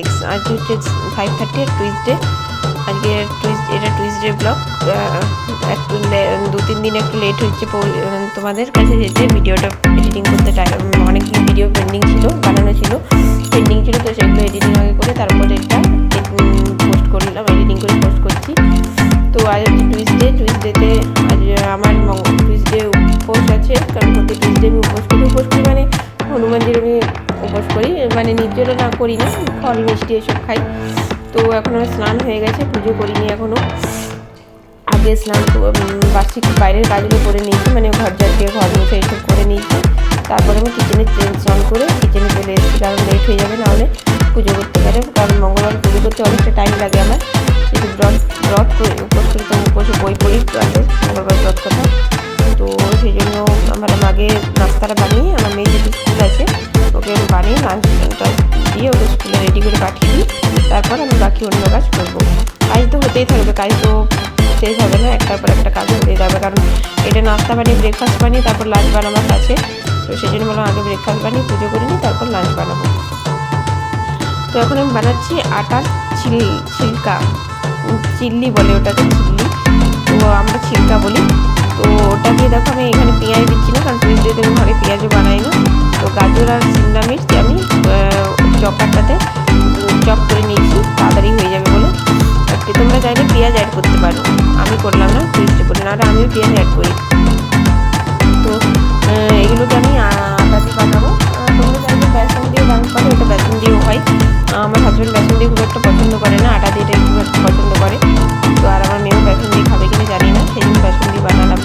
আ- আমার ex- আজকে হচ্ছে ফাইভ থার্টি আর টুইসডে আজকে এটা টুইসডে ব্লগ একটু দু, তিন দিন একটু লেট হচ্ছে তোমাদের কাছে যেতে ভিডিওটা এডিটিং করতে টাইম অনেক ভিডিও পেন্ডিং ছিল, বানানো ছিল। পেন্ডিং ছিল, তো সেগুলো এডিটিং আগে করে তারপরে এটা পোস্ট করলাম এডিটিং করে পোস্ট করছি। তো আজ হচ্ছে টুইসডে টুইসডেতে আজ আমার টুইসডে উপোস আছে। কারণ প্রতি টুইসডে আমি উপোস করি উপোস করি মানে হনুমানজির আমি উপোস করি। মানে নির্জলা না করি না, ফল মিষ্টি এসব খাই। তো এখন আমার স্নান হয়ে গেছে, পুজো করিনি এখনও আগে স্নান বার্ষিক বাইরের কাজগুলো করে নিয়েছি মানে ঘর ঝাড় ঘর মুছে এইসব করে নিয়েছি। তারপরে আমি কিচেনে স্নান করে কিচেনে চলে এসেছি, কারণ লেট হয়ে যাবে, নাহলে পুজো করতে পারে কারণ মঙ্গলবার পুজো করতে অনেকটা টাইম লাগে আমার। কিন্তু ব্রত ব্রত উপোস করে তো উপোসে বই পড়ি মঙ্গলবার ব্রত কথা তো সেই জন্য আমার আগে নাস্তাটা বানিয়ে, আমার মেয়ে যেহেতু স্কুল আছে, ওকে বানিয়ে লাঞ্চটা দিয়ে ওকে স্কুলে রেডি করে পাঠিয়ে দিই। তারপর আমি বাকি অন্য কাজ করব। কাজ তো হতেই থাকবে, কাজ তো শেষ হবে না, একটার পর একটা কাজ হতেই যাবে। কারণ এটা নাস্তা বানিয়ে ব্রেকফাস্ট বানিয়ে, তারপর লাঞ্চ বানাবার আছে তো সেই জন্য বললাম আগে ব্রেকফাস্ট বানিয়ে, পুজো করে নিই, তারপর লাঞ্চ বানাবো। তো এখন আমি বানাচ্ছি আটার ছিল ছিলকা, চিল্লি বলে ওটাকে, চিল্লি। তো আমরা ছিলকা বলি। তো ওটা দিয়ে দেখো আমি এখানে পেঁয়াজ দিচ্ছি না কারণ টুইসডেতে আমি ঘরে পেঁয়াজও বানাই না। তো গাজর আর সিমলা মির্চ আমি চপারটাতে চপ করে নিয়েছি তাড়াতাড়ি হয়ে যাবে বলে। আর তোমরা চাইলে পেঁয়াজ অ্যাড করতে পারো। আমি করলাম না টুইস্টে করে না আমিও পেঁয়াজ অ্যাড করি। তো এগুলোকে আমি আটা দিয়ে আহ, তোমরা চাইলে বেসন দিয়ে বানাতে পারো এটা বেসন দিয়েও হয়। আমার হাজব্যান্ড বেসন দিয়ে খুব একটা পছন্দ করে না আটা দিয়ে খুব একটা পছন্দ করে। তো আর আমার মেয়েও বেসন দিয়ে খাবে কিনা জানি না জন্য বেসন দিয়ে বানালাম।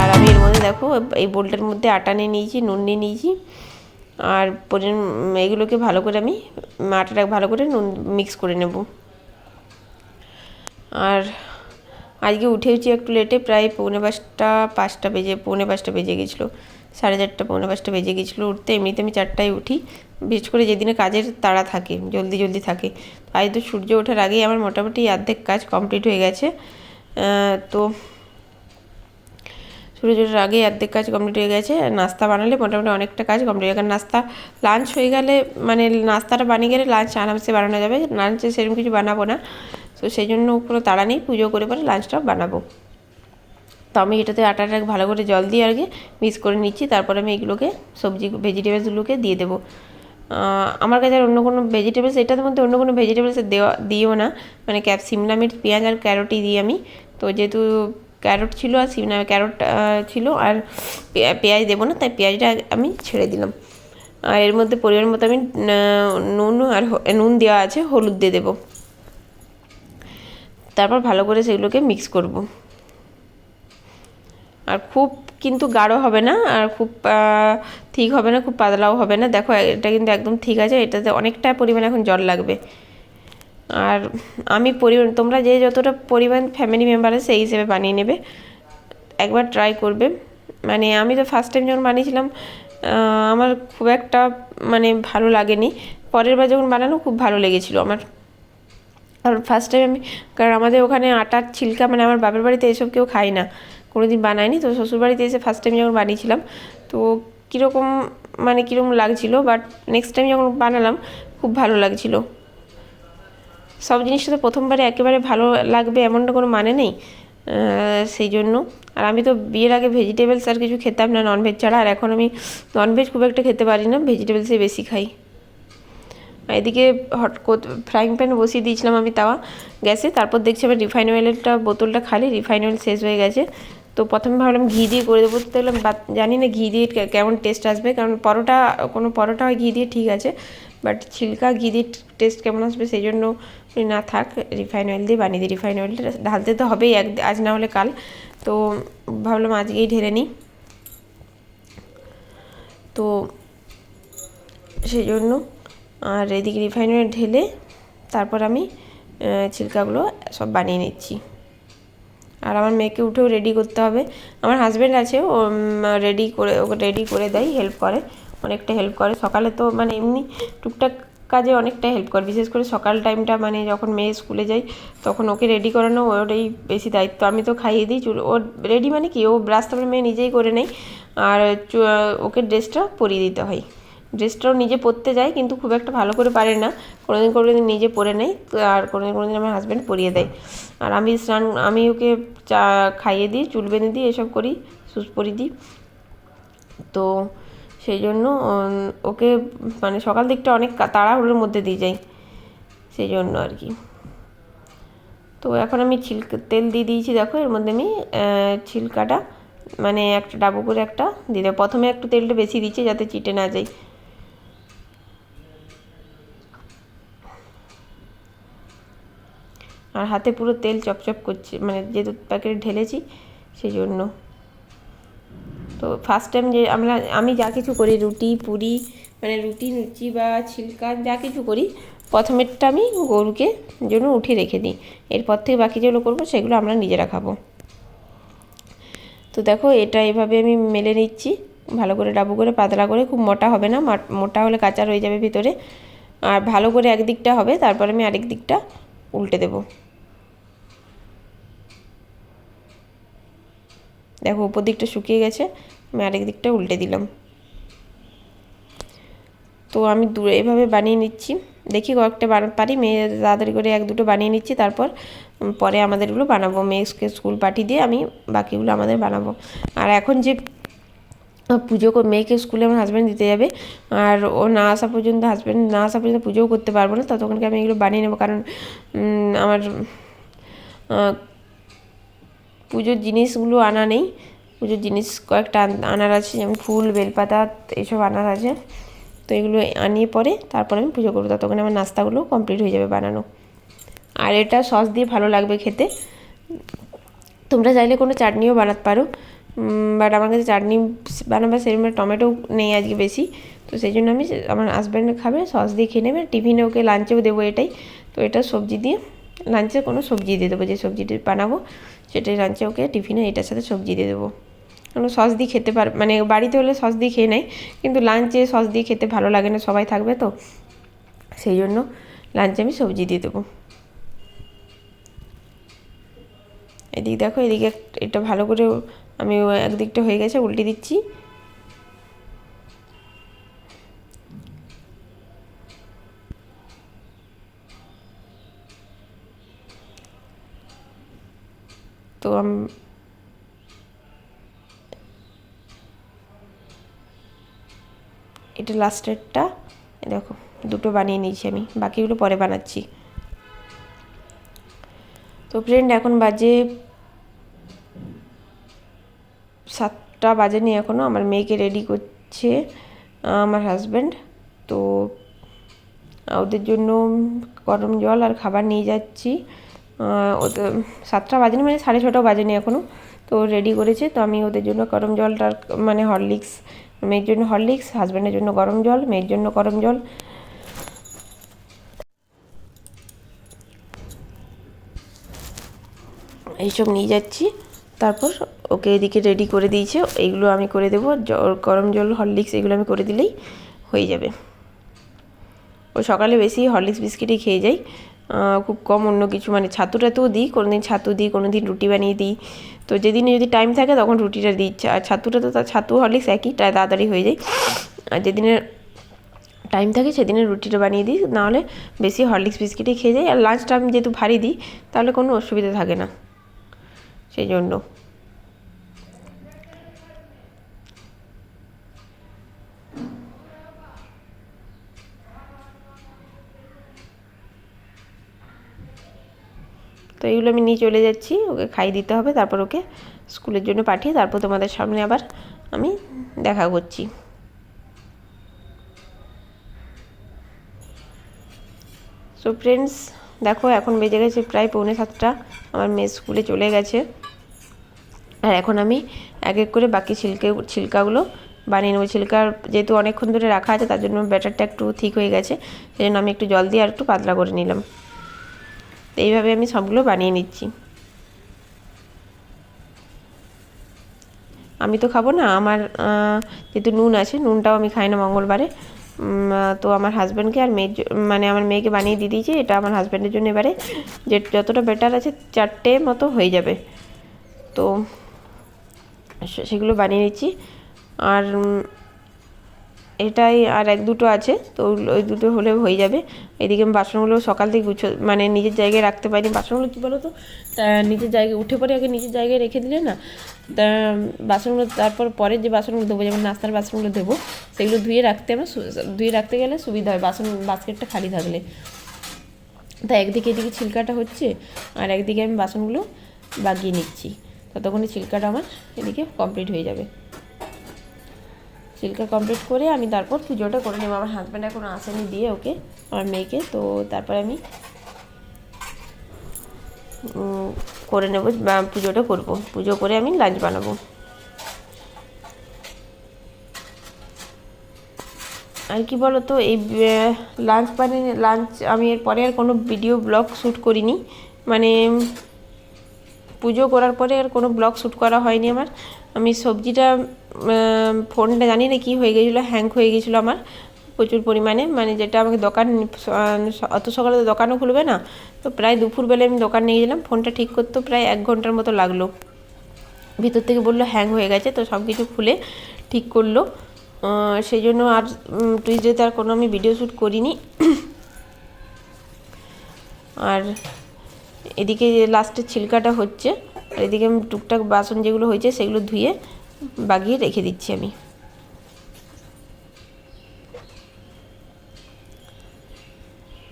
আর আমি এর মধ্যে দেখো, এই বোলটার মধ্যে আটা নিয়ে নিয়েছি, নুন নিয়ে নিয়েছি। আর এগুলোকে ভালো করে আমি আটাটা ভালো করে নুন মিক্স করে নেব। আর আজকে উঠেছি একটু লেটে প্রায় পৌনে পাঁচটা পাঁচটা বেজে, পৌনে পাঁচটা বেজে গেছিল। সাড়ে চারটা, পৌনে পাঁচটা বেজে গেছিল উঠতে। এমনিতে আমি চারটায় উঠি। বিশেষ করে যেদিনে কাজের তাড়া থাকে, জলদি জলদি থাকে। আজ তো সূর্য ওঠার আগেই আমার মোটামুটি অর্ধেক কাজ কমপ্লিট হয়ে গেছে। তো সূর্য ওঠার আগেই অর্ধেক কাজ কমপ্লিট হয়ে গেছে। নাস্তা বানালে মোটামুটি অনেকটা কাজ কমপ্লিট হয়ে গেছে। নাস্তা লাঞ্চ হয়ে গেলে মানে নাস্তাটা বানিয়ে গেলে লাঞ্চ আরামসে বানানো যাবে। লাঞ্চে সেরকম কিছু বানাবো না। তো সেই জন্য কোনো তাড়া নেই। পুজো করে পরে লাঞ্চটা বানাবো। তো আমি এটাতে আটাটা ভালো করে জল দিয়ে আগে মিক্স করে নিচ্ছি, তারপর আমি এগুলোকে সবজি ভেজিটেবলসগুলোকে দিয়ে দেবো। আমার কাছে আর অন্য কোনো ভেজিটেবলস এটার মধ্যে অন্য কোনো ভেজিটেবলস দেওয়া, দিও না। মানে ক্যাপ, সিমলা মির্চ, পেঁয়াজ আর ক্যারটই দিই আমি। তো যেহেতু ক্যারট ছিল আর সিমলা ক্যারট ছিল আর পেঁয়াজ দেবো না, তাই পেঁয়াজটা আমি ছেড়ে দিলাম। আর এর মধ্যে পরিমাণ মতো আমি নুন আর নুন দেওয়া আছে, হলুদ দিয়ে দেবো। তারপর ভালো করে সেগুলোকে মিক্স করব। আর খুব কিন্তু গাঢ় হবে না, আর খুব ঠিক হবে না, খুব পাতলাও হবে না। দেখো, এটা কিন্তু একদম ঠিক আছে, এটাতে অনেকটা পরিমাণ এখন জল লাগবে। আর আমি পরিমাণ, তোমরা যে যতটা পরিমাণ ফ্যামিলি মেম্বার আছে, সেই হিসেবে বানিয়ে নেবে। একবার ট্রাই করবে। মানে আমি তো ফার্স্ট টাইম যখন বানিয়েছিলাম আমার খুব একটা মানে ভালো লাগেনি। পরের বার যখন বানানো, খুব ভালো লেগেছিলো আমার। আর ফার্স্ট টাইম আমি, কারণ আমাদের ওখানে আটার ছিলকা মানে আমার বাপের বাড়িতে এসব কেউ খায় না। কোনো দিন বানায়নি। তো শ্বশুর বাড়িতে এসে ফার্স্ট টাইম যখন বানিয়েছিলাম, তো কীরকম মানে কীরকম লাগছিল বাট নেক্সট টাইম যখন বানালাম, খুব ভালো লাগছিল। সব জিনিসটা তো প্রথমবারে একেবারে ভালো লাগবে এমনটা কোনো মানে নেই সেই জন্য। আর আমি তো বিয়ের আগে ভেজিটেবলস আর কিছু খেতাম না ননভেজ ছাড়া। আর এখন আমি ননভেজ খুব একটা খেতে পারি না ভেজিটেবলসই বেশি খাই। এদিকে হট ফ্রাইং প্যান বসিয়ে দিয়েছিলাম আমি তাওয়া গ্যাসে। তারপর দেখছি আমার রিফাইন অয়েলেরটা বোতলটা খালি, রিফাইন অয়েল শেষ হয়ে গেছে। তো প্রথমে ভাবলাম ঘি দিয়ে করে দেবো। তো জানি না ঘি দিয়ে কেমন টেস্ট আসবে, কারণ পরোটা, কোনো পরোটা হয় ঘি দিয়ে ঠিক আছে বাট ছিলকা ঘি দিয়ে টেস্ট কেমন আসবে সেই জন্য না থাক রিফাইন অয়েল দিয়ে বানিয়ে দিই। রিফাইন অয়েলটা ঢালতে তো হবেই এক আজ না হলে কাল। তো ভাবলাম আজকেই ঢেলে নিই। তো সেই জন্য আর এদিকে রিফাইন অয়েল ঢেলে তারপর আমি ছিলকাগুলো সব বানিয়ে নিচ্ছি। আর আমার মেয়েকে উঠেও রেডি করতে হবে। আমার হাজব্যান্ড আছে, ও রেডি করে, ওকে রেডি করে দেয় হেল্প করে, অনেকটা হেল্প করে। সকালে তো মানে এমনি টুকটাক কাজে অনেকটা হেল্প করে। বিশেষ করে সকাল টাইমটা মানে যখন মেয়ে স্কুলে যায়, তখন ওকে রেডি করানো ওটাই বেশি দায়িত্ব। আমি তো খাইয়ে দিই চুল ওর রেডি মানে কি? ও ব্রাশ তারপরে মেয়ে নিজেই করে নেয়। আর ওকে ড্রেসটা পরিয়ে দিতে হয়। ড্রেসটাও নিজে পরতে যায়, কিন্তু খুব একটা ভালো করে পারে না। কোনোদিন কোনোদিন নিজে পরে তো আর কোনোদিন কোনোদিন আমার হাজব্যান্ড পরিয়ে দেয়। আর আমি স্নান, আমি ওকে চা খাইয়ে দিই, চুল বেঁধে দিই, এসব করি, সুচ পরিয়ে দিই। তো সেই জন্য ওকে মানে সকাল দিকটা অনেক তাড়াহুড়োর মধ্যে দিয়ে যাই। সেই জন্য আর কি। তো এখন আমি ছিলক তেল দিয়ে দিয়েছি, দেখো, এর মধ্যে আমি ছিলকাটা মানে একটা ডাবু করে একটা দিয়ে দেবো। প্রথমে একটু তেলটা বেশি দিচ্ছি যাতে চিটে না যায়। আর হাতে পুরো তেল চপচপ করছে মানে যেহেতু প্যাকেটে ঢেলেছি সেই জন্য তো ফার্স্ট টাইম যে আমরা, আমি যা কিছু করি, রুটি, পুরি মানে রুটি, লুচি বা ছিলকা, যা কিছু করি, প্রথমেরটা আমি গরুকে জন্য উঠিয়ে রেখে দিই। এরপর থেকে বাকি যেগুলো করব, সেগুলো আমরা নিজেরা খাব। তো দেখো, এটা এভাবে আমি মেলে নিচ্ছি। ভালো করে ডাবু করে, পাতলা করে, খুব মোটা হবে না মোটা হলে কাঁচা রয়ে যাবে ভিতরে। আর ভালো করে একদিকটা হবে, তারপর আমি আরেক দিকটা উল্টে দেবো। দেখো, উপর দিকটা শুকিয়ে গেছে, আমি আরেক দিকটা উল্টে দিলাম। তো আমি দূরে এভাবে বানিয়ে নিচ্ছি। দেখি কয়েকটা বানা, পারি, মেয়ে তাড়াতাড়ি করে এক দুটো বানিয়ে নিচ্ছি, তারপর পরে আমাদেরগুলো বানাবো। মেয়েকে স্কুল পাঠিয়ে দিয়ে আমি বাকিগুলো আমাদের বানাবো। আর এখন যে পুজো মেয়েকে স্কুলে আমার হাজব্যান্ড দিতে যাবে, আর ও না আসা পর্যন্ত হাজব্যান্ড না আসা পর্যন্ত পুজোও করতে পারব না, ততক্ষণকে আমি এগুলো বানিয়ে নেব। কারণ আমার পুজোর জিনিসগুলো আনা নেই। পুজোর জিনিস কয়েকটা আনার আছে, যেমন ফুল, বেলপাতা, এইসব আনার আছে। তো এগুলো আনিয়ে পরে তারপরে আমি পুজো করব। ততক্ষণে আমার নাস্তাগুলো কমপ্লিট হয়ে যাবে বানানো। আর এটা সস দিয়ে ভালো লাগবে খেতে। তোমরা চাইলে কোনো চাটনিও বানাতে পারো। বাট আমার কাছে চাটনি বানাবার সেরকম টমেটো নেই আজকে বেশি। তো সেই জন্য আমি আমার হাজব্যান্ড খাবে, সস দিয়ে খেয়ে নেবে। টিফিনে ওকে লাঞ্চেও দেবো এটাই। তো এটা সবজি দিয়ে লাঞ্চে কোনো সবজি দিয়ে দেবো। যে সবজিটি বানাবো সেটাই লাঞ্চে ওকে টিফিনে এটার সাথে সবজি দিয়ে দেবো। কারণ সস দিয়ে খেতে পার মানে বাড়িতে হলে সস দিয়ে খেয়ে নেয়, কিন্তু লাঞ্চে সস দিয়ে খেতে ভালো লাগে না, সবাই থাকবে তো। সেই জন্য লাঞ্চে আমি সবজি দিয়ে দেবো। এদিক দেখো, এদিকে এটা ভালো করে আমি একদিকটা হয়ে গেছে, উল্টে দিচ্ছি। তো এটা লাস্টেরটা দেখো, দুটো বানিয়ে নিয়েছি আমি। বাকিগুলো পরে বানাচ্ছি। তো ফ্রেন্ড এখন বাজে সাতটা বাজে বাজেনি এখনও আমার মেয়েকে রেডি করছে আমার হাজব্যান্ড তো ওদের জন্য গরম জল আর খাবার নিয়ে যাচ্ছি। সাতটা বাজেনি মানে সাড়ে ছটাও বাজেনি এখনও তো রেডি করেছে তো আমি ওদের জন্য গরম জলটা মানে হরলিক্স মেয়ের জন্য হরলিক্স হাজব্যান্ডের জন্য গরম জল মেয়ের জন্য গরম জল। এইসব নিয়ে যাচ্ছি। তারপর ওকে এদিকে রেডি করে দিয়েছে এইগুলো আমি করে দেবো। জল গরম জল হরলিক্স এগুলো আমি করে দিলেই হয়ে যাবে। ও সকালে বেশি হরলিক্স বিস্কিটই খেয়ে যাই আহ, খুব কম অন্য কিছু মানে ছাতু টাতুও দিই কোনো দিন ছাতু দিই কোনো দিন রুটি বানিয়ে দিই। তো যেদিনে যদি টাইম থাকে তখন রুটিটা দিই। আর ছাতুটা তো তার, ছাতু হরলিক্স একই তাড়াতাড়ি হয়ে যায়। আর যেদিনে টাইম থাকে সেদিনে রুটিটা বানিয়ে দিই, নাহলে বেশি হরলিক্স বিস্কিটই খেয়ে যাই। আর লাঞ্চটা আমি যেহেতু ভারী দিই, তাহলে কোনো অসুবিধা থাকে না। সেই জন্য। তো এইগুলো আমি নিয়ে চলে যাচ্ছি, ওকে খাই দিতে হবে, তারপর ওকে স্কুলের জন্য পাঠিয়ে তারপর তোমাদের সামনে আবার আমি দেখা করছি। সো ফ্রেন্ডস দেখো এখন বেজে গেছে প্রায় পৌনে সাতটা, আমার মেয়ে স্কুলে চলে গেছে। আর এখন আমি এক এক করে বাকি ছিলকে ছিলকাগুলো বানিয়ে নেব। ছিলকার যেহেতু অনেকক্ষণ ধরে রাখা আছে, তার জন্য ব্যাটারটা একটু ঠিক হয়ে গেছে সেই জন্য আমি একটু জল দিয়ে আর একটু পাতলা করে নিলাম। তো এইভাবে আমি সবগুলো বানিয়ে নিচ্ছি। আমি তো খাব না, আমার যেহেতু নুন আছে, নুনটাও আমি খাই না মঙ্গলবারে। তো আমার হাজব্যান্ডকে আর মেয়ের মানে আমার মেয়েকে বানিয়ে দিয়ে দিয়েছি, এটা আমার হাজব্যান্ডের জন্য এবারে। যে, যতটা বেটার আছে, চারটে মতো হয়ে যাবে। তো সেগুলো বানিয়ে নিচ্ছি। আর এটাই আর এক দুটো আছে, তো ওই- দুটো হলে হয়ে যাবে। এদিকে আমি বাসনগুলো সকাল থেকে গুছো মানে নিজের জায়গায় রাখতে পারিনি। বাসনগুলো কী বলো তো তা নিজের জায়গায়, উঠে পরে আগে নিজের জায়গায় রেখে দিলে না, তা বাসনগুলো তারপর পরে যে বাসনগুলো দেবো, যেমন নাস্তার বাসনগুলো দেবো, সেগুলো ধুয়ে রাখতে আমার ধুয়ে রাখতে গেলে সুবিধা হয়, বাসন, বাস্কেটটা খালি থাকলে। তা একদিকে এদিকে ছিলকাটা হচ্ছে, আর একদিকে আমি বাসনগুলো বাগিয়ে নিচ্ছি। ততক্ষণে ছিলকাটা আমার এদিকে কমপ্লিট হয়ে যাবে। ছিলকা কমপ্লিট করে আমি তারপর পুজোটা করে নেব। আমার হাজব্যান্ড এখন আসেনি দিয়ে ওকে, আমার মেয়েকে। তো তারপরে আমি করে নেব, বা পুজোটা করব। পুজো করে আমি লাঞ্চ বানাবো। আর কি বলো তো এই লাঞ্চ বানিয়ে লাঞ্চ আমি এরপরে আর কোনো ভিডিও ব্লগ শ্যুট করিনি। মানে পুজো করার পরে আর কোনো ব্লগ শ্যুট করা হয়নি আমার। আমি সবজিটা ফোনটা জানি না কী হয়ে গেছিল হ্যাং হয়ে গেছিল আমার প্রচুর পরিমাণে। মানে যেটা আমাকে দোকান, অত সকালে তো দোকানও খুলবে না। তো প্রায় দুপুরবেলা আমি দোকান নিয়ে গেলাম, ফোনটা ঠিক করতেও প্রায় এক ঘণ্টার মতো লাগল। ভিতর থেকে বলল হ্যাং হয়ে গেছে, তো সব কিছু খুলে ঠিক করল। সেই জন্য আর টুইজডেতে আর কোনো আমি ভিডিও শ্যুট করিনি। আর এদিকে লাস্টের ছিলকাটা হচ্ছে। আর এদিকে আমি টুকটাক বাসন যেগুলো হয়েছে সেগুলো ধুয়ে বাগিয়ে রেখে দিচ্ছি আমি।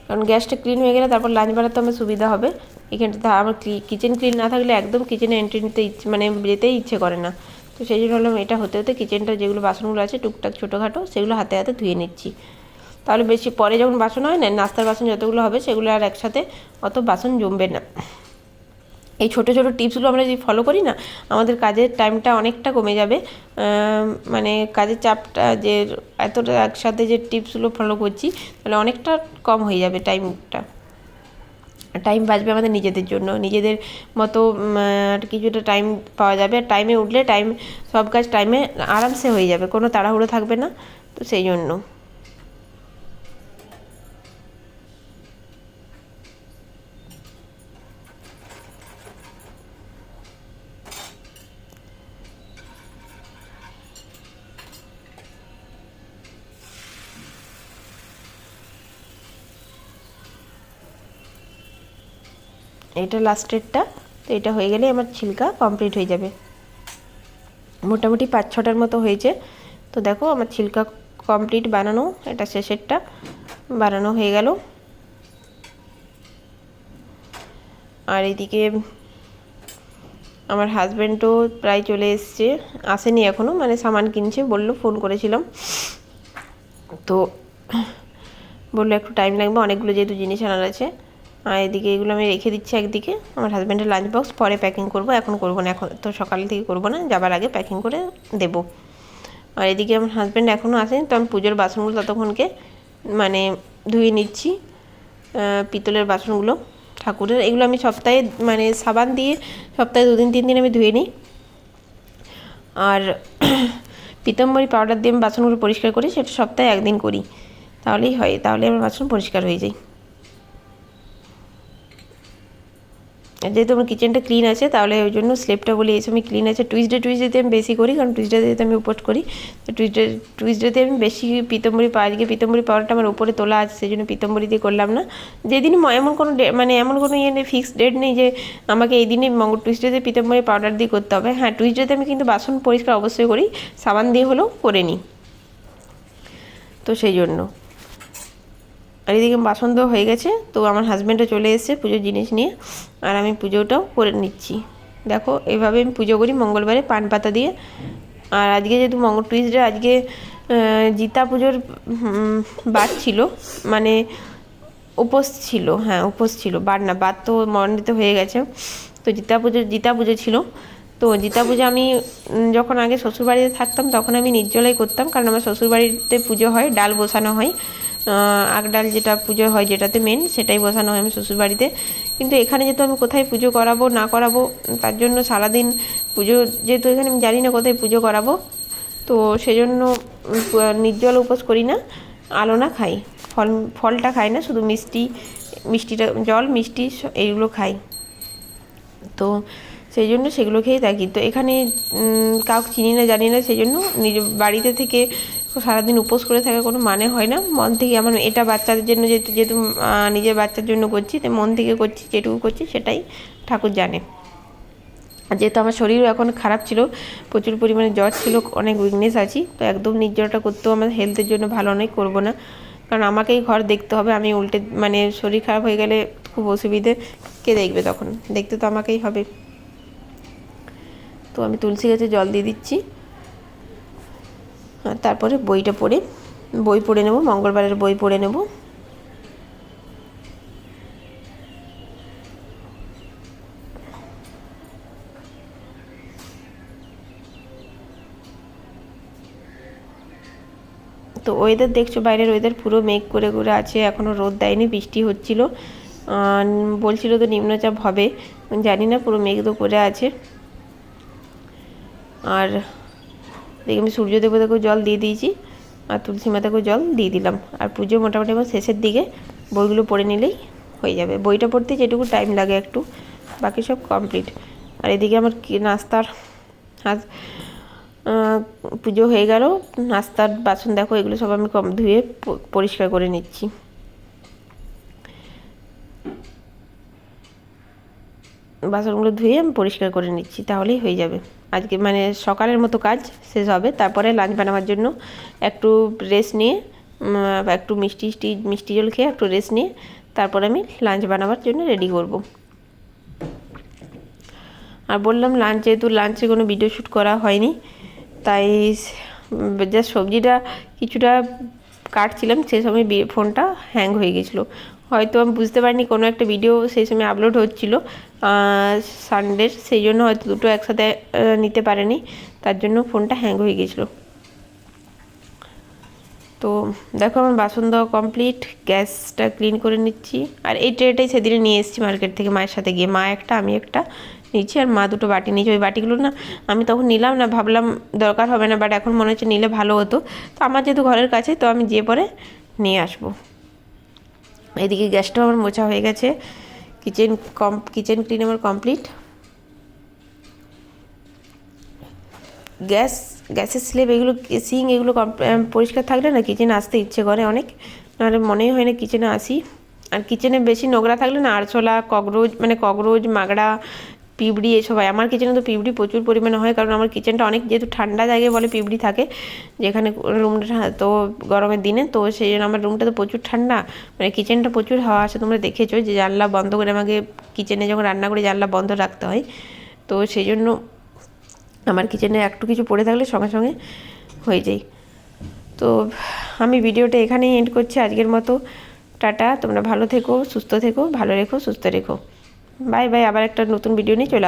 কারণ গ্যাসটা ক্লিন হয়ে গেলে তারপর লাঞ্চ বানাতে আমার সুবিধা হবে। এখানটাতে আমার কিচেন ক্লিন না থাকলে একদম কিচেনে এন্ট্রি নিতে ইচ্ছে মানে যেতেই ইচ্ছে করে না। তো সেই জন্য হলাম এটা হতে হতে কিচেনটা যেগুলো বাসনগুলো আছে টুকটাক ছোটোখাটো সেগুলো হাতে হাতে ধুয়ে নিচ্ছি। তাহলে বেশি পরে যখন বাসন হয় না, নাস্তার বাসন যতগুলো হবে সেগুলো আর একসাথে অত বাসন জমবে না। এই ছোটো ছোটো টিপসগুলো আমরা যদি ফলো করি না, আমাদের কাজের টাইমটা অনেকটা কমে যাবে। মানে কাজের চাপটা যে এতটা একসাথে যে টিপসগুলো ফলো করছি, তাহলে অনেকটা কম হয়ে যাবে টাইমটা টাইম বাঁচবে আমাদের নিজেদের জন্য। নিজেদের মতো কিছুটা টাইম পাওয়া যাবে। টাইমে উঠলে টাইম সব কাজ টাইমে আরামসে হয়ে যাবে। কোনো তাড়াহুড়ো থাকবে না। তো সেই জন্য। এটা লাস্টেরটা তো এটা হয়ে গেলে আমার ছিলকা কমপ্লিট হয়ে যাবে। মোটামুটি পাঁচ ছটার মতো হয়েছে। তো দেখো আমার ছিলকা কমপ্লিট বানানো, এটা শেষেরটা বানানো হয়ে গেল। আর এদিকে আমার হাজব্যান্ডও প্রায় চলে এসছে, আসেনি এখনও মানে সামান কিনছে, বলল ফোন করেছিলাম। তো বলল একটু টাইম লাগবে, অনেকগুলো যেহেতু জিনিস আনার আছে। আর এদিকে এগুলো আমি রেখে দিচ্ছি একদিকে। আমার হাজব্যান্ডের লাঞ্চ বক্স পরে প্যাকিং করব। এখন করব না, এখন তো সকাল থেকে করব না, যাবার আগে প্যাকিং করে দেব। আর এদিকে আমার হাজব্যান্ড এখনও আসেনি, তো আমি পুজোর বাসনগুলো ততক্ষণকে মানে ধুয়ে নিচ্ছি। পিতলের বাসনগুলো, ঠাকুরের। এগুলো আমি সপ্তাহে মানে সাবান দিয়ে সপ্তাহে দুদিন, তিন দিন আমি ধুয়ে নিই। আর পিতম্বরী পাউডার দিয়ে আমি বাসনগুলো পরিষ্কার করি, সেটা সপ্তাহে একদিন করি। তাহলেই হয়, তাহলে আমার বাসন পরিষ্কার হয়ে যায়। যেহেতু আমার কিচেনটা ক্লিন আছে, তাহলে ওই জন্য স্লেপটা বলি এই সময় ক্লিন আছে টুইসডে টুইসডেতে আমি বেশি করি, কারণ টুইসডেতে আমি উপোস করি। তো টুইসডে টুইসডেতে আমি বেশি পিতম্বরি পাওয়া, আজকে পিতম্বরি পাওয়ারটা আমার উপরে তোলা আছে সেই জন্য পিতম্বরি দিয়ে করলাম না। যেদিন এমন কোনো মানে এমন কোনো ইয়ে নেই ফিক্সড ডেট নেই যে আমাকে এই দিনে মঙ্গল টুইসডেতে পিতম্বরি পাউডার দিয়ে করতে হবে। হ্যাঁ টুইসডেতে আমি কিন্তু বাসন পরিষ্কার অবশ্যই করি, সাবান দিয়ে হলেও করে নিই। তো সেই জন্য। আর এদিকে বাসন তো হয়ে গেছে, তো আমার হাজব্যান্ডও চলে এসেছে পুজোর জিনিস নিয়ে, আর আমি পুজোটাও করে নিচ্ছি। দেখো এইভাবে আমি পুজো করি মঙ্গলবারে পান পাতা দিয়ে। আর আজকে যেহেতু মঙ্গল টুইসডে, আজকে জিতা পুজোর বার ছিল মানে উপোস ছিল হ্যাঁ উপোস ছিল বার না বার তো মন্ডিত হয়ে গেছে। তো জিতা পুজো জিতা পুজো ছিল। তো গীতা পুজো আমি যখন আগে শ্বশুরবাড়িতে থাকতাম তখন আমি নির্জলাই করতাম, কারণ আমার শ্বশুরবাড়িতে পুজো হয়, ডাল বসানো হয়। আগ ডাল যেটা পুজো হয় যেটাতে মেন সেটাই বসানো হয় আমি শ্বশুরবাড়িতে। কিন্তু এখানে যেহেতু আমি কোথায় পুজো করাবো, না করাবো, তার জন্য সারাদিন পুজো, যেহেতু এখানে আমি জানি না কোথায় পুজো করাবো, তো সেজন্য নির্জল উপোস করি না আলো না খাই। ফল, ফলটা খাই না, শুধু মিষ্টি, মিষ্টিটা, জল, মিষ্টি, এইগুলো খাই। তো সেই জন্য সেগুলো খেয়েই থাকি। তো এখানে কাউকে চিনি না, জানি না, সেই জন্য নিজ বাড়িতে থেকে সারাদিন উপোস করে থাকার কোনো মানে হয় না। মন থেকে আমার এটা বাচ্চাদের জন্য যেহেতু যেহেতু নিজের বাচ্চার জন্য করছি তো মন থেকে করছি, যেটুকু করছি সেটাই ঠাকুর জানে। যেহেতু আমার শরীরও এখন খারাপ ছিল, প্রচুর পরিমাণে জ্বর ছিল, অনেক উইকনেস আছি, তো একদম নির্জরটা করতেও আমার হেলথের জন্য ভালো নয়, করব না। কারণ আমাকেই ঘর দেখতে হবে, আমি উল্টে মানে শরীর খারাপ হয়ে গেলে খুব অসুবিধে, কে দেখবে তখন? দেখতে তো আমাকেই হবে। তো আমি তুলসী গাছে জল দিয়ে দিচ্ছি। আর তারপরে বইটা পড়ে, বই পড়ে নেব, মঙ্গলবারের বই পড়ে নেব। তো ওয়েদার দেখছ, বাইরের ওয়েদার পুরো মেঘ করে করে আছে এখনও রোদ দেয়নি, বৃষ্টি হচ্ছিল। বলছিল তো নিম্নচাপ হবে, জানি না, পুরো মেঘ তো করে আছে। আর দেখি আমি সূর্য দেবতাকেও জল দিয়ে দিয়েছি আর তুলসী মাতাকেও জল দিয়ে দিলাম। আর পুজো মোটামুটি আমার শেষের দিকে বইগুলো পড়ে নিলেই হয়ে যাবে। বইটা পড়তে যেটুকু টাইম লাগে একটু বাকি সব কমপ্লিট আর এদিকে আমার কি নাস্তার আহ, পুজো হয়ে গেল নাস্তার বাসন দেখো এগুলো সব আমি কম ধুয়ে পরিষ্কার করে নিচ্ছি। বাসনগুলো ধুয়ে আমি পরিষ্কার করে নিচ্ছি তাহলেই হয়ে যাবে। আজকে মানে সকালের মতো কাজ শেষ হবে। তারপরে লাঞ্চ বানাবার জন্য একটু রেস্ট নিয়ে একটু মিষ্টি টিষ্টি মিষ্টি জল খেয়ে একটু রেস্ট নিয়ে তারপর আমি লাঞ্চ বানাবার জন্য রেডি করব। আর বললাম লাঞ্চ যেহেতু লাঞ্চে কোনো ভিডিও শ্যুট করা হয়নি, তাই যা সবজিটা কিছুটা কাটছিলাম, সে সময় ফোনটা হ্যাং হয়ে গেছিল। হয়তো আমি বুঝতে পারিনি, কোনো একটা ভিডিও সেই সময় আপলোড হচ্ছিল। সানডের সেই জন্য হয়তো দুটো একসাথে নিতে পারেনি। তার জন্য ফোনটা হ্যাং হয়ে গেছিল। তো দেখো আমার বাসন দেওয়া কমপ্লিট গ্যাসটা ক্লিন করে নিচ্ছি। আর এই ট্রেটাই সেদিনে নিয়ে এসেছি মার্কেট থেকে মায়ের সাথে গিয়ে। মা একটা, আমি একটা নিচ্ছি আর মা দুটো বাটি নিয়েছি। ওই বাটিগুলো না আমি তখন নিলাম না, ভাবলাম দরকার হবে না বাট এখন মনে হচ্ছে নিলে ভালো হতো। তো আমার যেহেতু ঘরের কাছে, তো আমি যেয়ে পরে নিয়ে আসব। এদিকে গ্যাসটাও আমার মোছা হয়ে গেছে। কিচেন কম কিচেন ক্লিন আমার কমপ্লিট গ্যাস, গ্যাসের স্লেব এগুলো সিং এগুলো পরিষ্কার থাকলে না কিচেনে আসতে ইচ্ছে করে অনেক। নাহলে মনেই হয় না কিচেনে আসি। আর কিচেনে বেশি নোংরা থাকলে না আরছোলা ককরোচ মানে ককরোচ মাগড়া পিঁপড়ি এসব হয়। আমার কিচেনে তো পিঁপড়ি প্রচুর পরিমাণে হয়, কারণ আমার কিচেনটা অনেক যেহেতু ঠান্ডা জায়গায় বলে পিঁপড়ি থাকে, যেখানে রুমটা তো গরমের দিনে, তো সেই জন্য আমার রুমটা তো প্রচুর ঠান্ডা মানে কিচেনটা প্রচুর হাওয়া আসে, তোমরা দেখেছ যে জানলা বন্ধ করে আমাকে কিচেনে যখন রান্না করে জানলা বন্ধ রাখতে হয়, তো সেই জন্য আমার কিচেনে একটু কিছু পড়ে থাকলে সঙ্গে সঙ্গে হয়ে যায়। তো আমি ভিডিওটা এখানেই এন্ড করছি, আজকের মতো, টাটা, তোমরা ভালো থেকো, সুস্থ থেকো, ভালো রেখো, সুস্থ রেখো। বাই বাই আবার একটা নতুন ভিডিও নিয়ে চলে